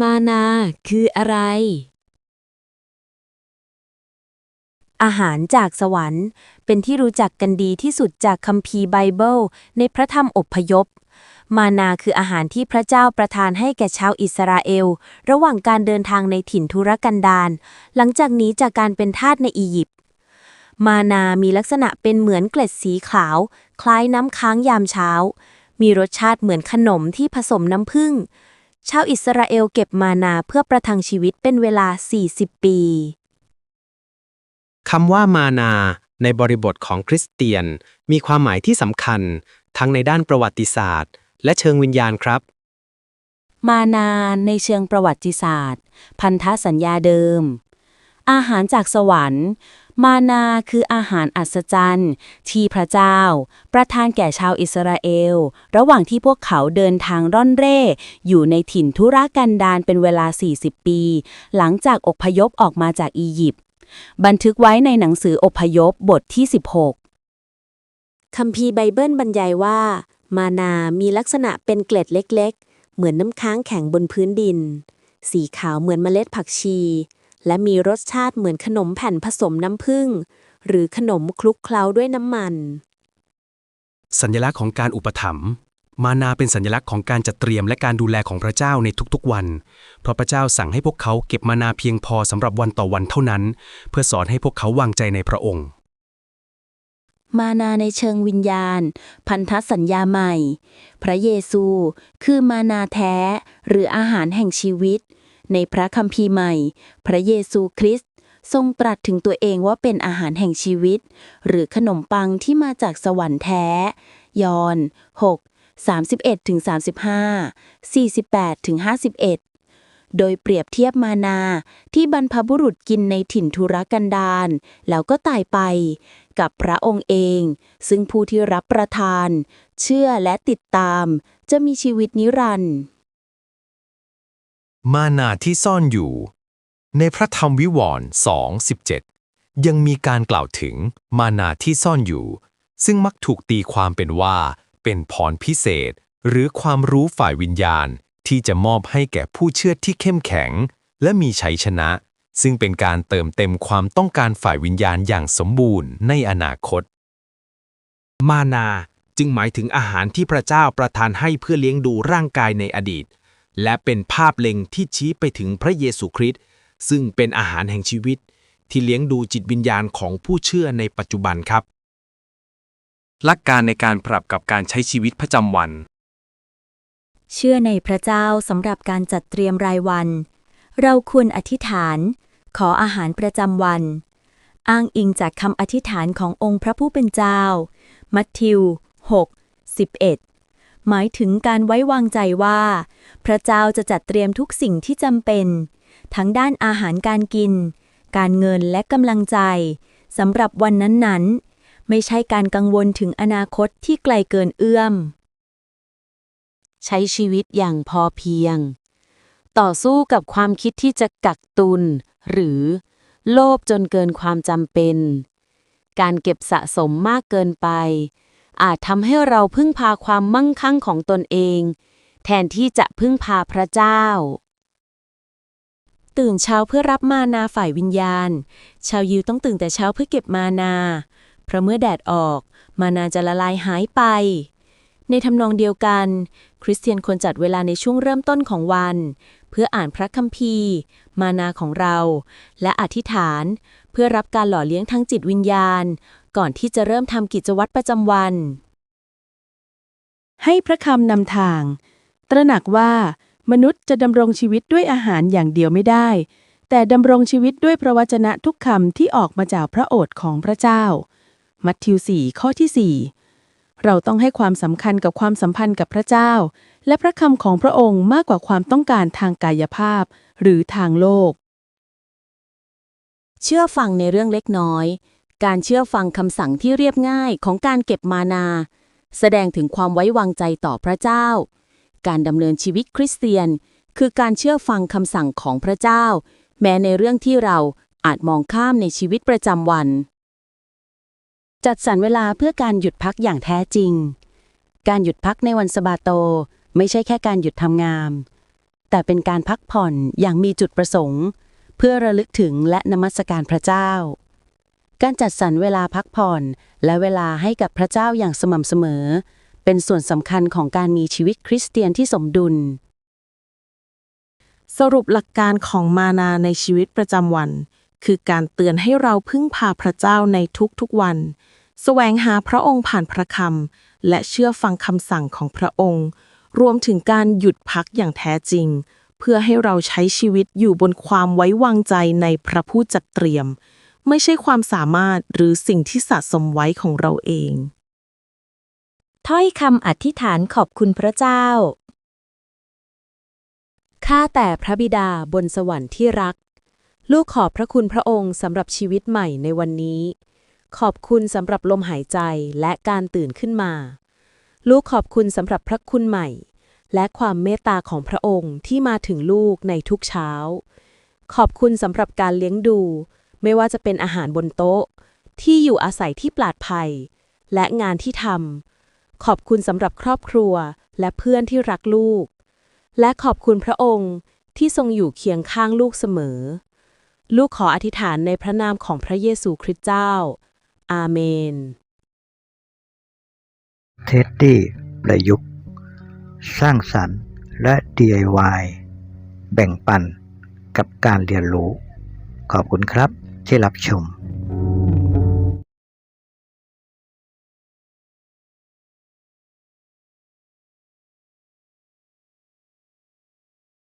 มานาคืออะไร อาหารจากสวรรค์ เป็นที่รู้จักกันดีที่สุดจากคัมภีร์ไบเบิล ในพระธรรมอพยพ มานาคืออาหารที่พระเจ้าประทานให้แก่ชาวอิสราเอล ระหว่างการเดินทางในถิ่นทุรกันดาร หลังจากหนี้จากการเป็นทาสในอียิปต์ มานามีลักษณะเป็นเหมือนเกล็ดสีขาว คล้ายน้ำค้างยามเช้า มีรสชาติเหมือนขนมที่ผสมน้ำผึ้ง ชาวอิสราเอลเก็บมานาเพื่อประทังชีวิตเป็นเวลา 40 ปี คำว่ามานา ในบริบทของคริสเตียน มีความหมายที่สำคัญ ทั้งในด้านประวัติศาสตร์ และเชิงวิญญาณครับ มานาในเชิงประวัติศาสตร์ พันธสัญญาเดิม อาหารจากสวรรค์ มานาคืออาหารอัศจรรย์ ที่พระเจ้า ประทานแก่ชาวอิสราเอล ระหว่างที่พวกเขาเดินทางร่อนเร่ อยู่ในถิ่นทุรกันดารเป็นเวลา 40 ปี หลังจากอพยพออกมาจากอียิปต์บันทึกไว้ในหนังสืออพยพบทที่ 16 คัมภีร์ไบเบิลบรรยายว่า มานามีลักษณะเป็นเกล็ดเล็ก ๆ เหมือนน้ำค้างแข็งบนพื้นดิน สีขาวเหมือนเมล็ดผักชี และมีรสชาติเหมือนขนมแผ่นผสมน้ำผึ้งหรือขนมคลุกเคล้าด้วยน้ำมัน สัญลักษณ์ของการอุปถัมภ์มานาเป็นสัญลักษณ์ของการจัดเตรียมและการดูแลของพระเจ้าในทุกๆวัน เพราะพระเจ้าสั่งให้พวกเขาเก็บมานาเพียงพอสำหรับวันต่อวันเท่านั้น เพื่อสอนให้พวกเขาวางใจในพระองค์ มานาในเชิงวิญญาณ พันธสัญญาใหม่ พระเยซู คือมานาแท้ หรืออาหารแห่งชีวิต ในพระคัมภีร์ใหม่ พระเยซูคริสต์ทรงตรัสถึงตัวเองว่าเป็นอาหารแห่งชีวิต หรือขนมปังที่มาจากสวรรค์แท้ ยอห์น6 31ถึง35 48ถึง51 โดยเปรียบเทียบมานาที่บรรพบุรุษกินในถิ่นทุรกันดารแล้วก็ตายไป กับพระองค์เอง ซึ่งผู้ที่รับประทาน เชื่อและติดตาม จะมีชีวิตนิรันดร์ มานาที่ซ่อนอยู่ ในพระธรรมวิวรณ์2:17ยังมีการกล่าวถึงมานาที่ซ่อนอยู่ ซึ่งมักถูกตีความเป็นว่า เป็นพรพิเศษ หรือความรู้ฝ่ายวิญญาณที่จะมอบให้แก่ผู้เชื่อที่เข้มแข็ง และมีชัยชนะ ซึ่งเป็นการเติมเต็มความต้องการฝ่ายวิญญาณอย่างสมบูรณ์ในอนาคต มานาจึงหมายถึงอาหารที่พระเจ้าประทานให้เพื่อเลี้ยงดูร่างกายในอดีต และเป็นภาพเล็งที่ชี้ไปถึงพระเยซูคริสต์ซึ่งเป็นอาหารแห่งชีวิต ที่เลี้ยงดูจิตวิญญาณของผู้เชื่อในปัจจุบันครับ หลักการในการปรับกับการใช้ชีวิตประจำวัน เชื่อในพระเจ้าสำหรับการจัดเตรียมรายวัน เราควรอธิษฐาน ขออาหารประจำวัน อ้างอิงจากคำอธิษฐานขององค์พระผู้เป็นเจ้า มัทธิว 6 11 หมายถึงการไว้วางใจว่า พระเจ้าจะจัดเตรียมทุกสิ่งที่จำเป็น ทั้งด้านอาหารการกิน การเงินและกำลังใจสำหรับวันนั้นๆ ไม่ใช่การกังวลถึงอนาคตที่ไกลเกินเอื้อม ใช้ชีวิตอย่างพอเพียง ต่อสู้กับความคิดที่จะกักตุน หรือ โลภจนเกินความจำเป็น การเก็บสะสมมากเกินไป อาจทำให้เราพึ่งพาความมั่งคั่งของตนเอง แทนที่จะพึ่งพาพระเจ้า ตื่นเช้าเพื่อรับมานาฝ่ายวิญญาณ ชาวยิวต้องตื่นแต่เช้าเพื่อเก็บมานา เพราะเมื่อแดดออกมานาจะละลายหายไป ในทำนองเดียวกัน คริสเตียนควรจัดเวลาในช่วงเริ่มต้นของวัน เพื่ออ่านพระคัมภีร์ มานาของเรา และอธิษฐาน เพื่อรับการหล่อเลี้ยงทั้งจิตวิญญาณ ก่อนที่จะเริ่มทำกิจวัตรประจำวัน ให้พระคำนำทาง ตระหนักว่ามนุษย์จะดำรงชีวิตด้วยอาหารอย่างเดียวไม่ได้ แต่ดำรงชีวิตด้วยพระวจนะทุกคำที่ออกมาจากพระโอษฐ์ของพระเจ้า มัทธิว 4 ข้อที่ 4 เราต้องให้ความสำคัญกับความสัมพันธ์กับพระเจ้า และพระคำของพระองค์มากกว่าความต้องการทางกายภาพหรือทางโลก เชื่อฟังในเรื่องเล็กน้อย การเชื่อฟังคำสั่งที่เรียบง่ายของการเก็บมานา แสดงถึงความไว้วางใจต่อพระเจ้า การดำเนินชีวิตคริสเตียน คือการเชื่อฟังคำสั่งของพระเจ้า แม้ในเรื่องที่เราอาจมองข้ามในชีวิตประจำวัน จัดสรรเวลาเพื่อการหยุดพักอย่างแท้จริง การหยุดพักในวันสะบาโต ไม่ใช่แค่การหยุดทำงาน แต่เป็นการพักผ่อนอย่างมีจุดประสงค์ เพื่อระลึกถึงและนมัสการพระเจ้า การจัดสรรเวลาพักผ่อน และเวลาให้กับพระเจ้าอย่างสม่ำเสมอ เป็นส่วนสำคัญของการมีชีวิตคริสเตียนที่สมดุล สรุปหลักการของมานาในชีวิตประจำวัน คือการเตือนให้เราพึ่งพาพระเจ้าในทุกๆวันแสวงหาพระองค์ผ่านพระคำและเชื่อฟังคำสั่งของพระองค์ รวมถึงการหยุดพักอย่างแท้จริง เพื่อให้เราใช้ชีวิตอยู่บนความไว้วางใจในพระผู้จัดเตรียม ไม่ใช่ความสามารถหรือสิ่งที่สะสมไว้ของเราเอง ถ้อยคำอธิษฐานขอบคุณพระเจ้า ข้าแต่พระบิดาบนสวรรค์ที่รัก ลูกขอบพระคุณพระองค์สำหรับชีวิตใหม่ในวันนี้ ขอบคุณสำหรับลมหายใจและการตื่นขึ้นมา ลูกขอบคุณสำหรับพระคุณใหม่ และความเมตตาของพระองค์ที่มาถึงลูกในทุกเช้า ขอบคุณสำหรับการเลี้ยงดู ไม่ว่าจะเป็นอาหารบนโต๊ะ ที่อยู่อาศัยที่ปลอดภัย และงานที่ทำขอบคุณสำหรับครอบครัวและเพื่อนที่รักลูก และขอบคุณพระองค์ที่ทรงอยู่เคียงข้างลูกเสมอ ลูกขออธิษฐานในพระนามของพระเยซูคริสต์เจ้า อาเมน เท็ดดี้ประยุกต์ สร้างสรรค์และ DIY แบ่งปันกับการเรียนรู้ ขอบคุณครับ ที่รับชม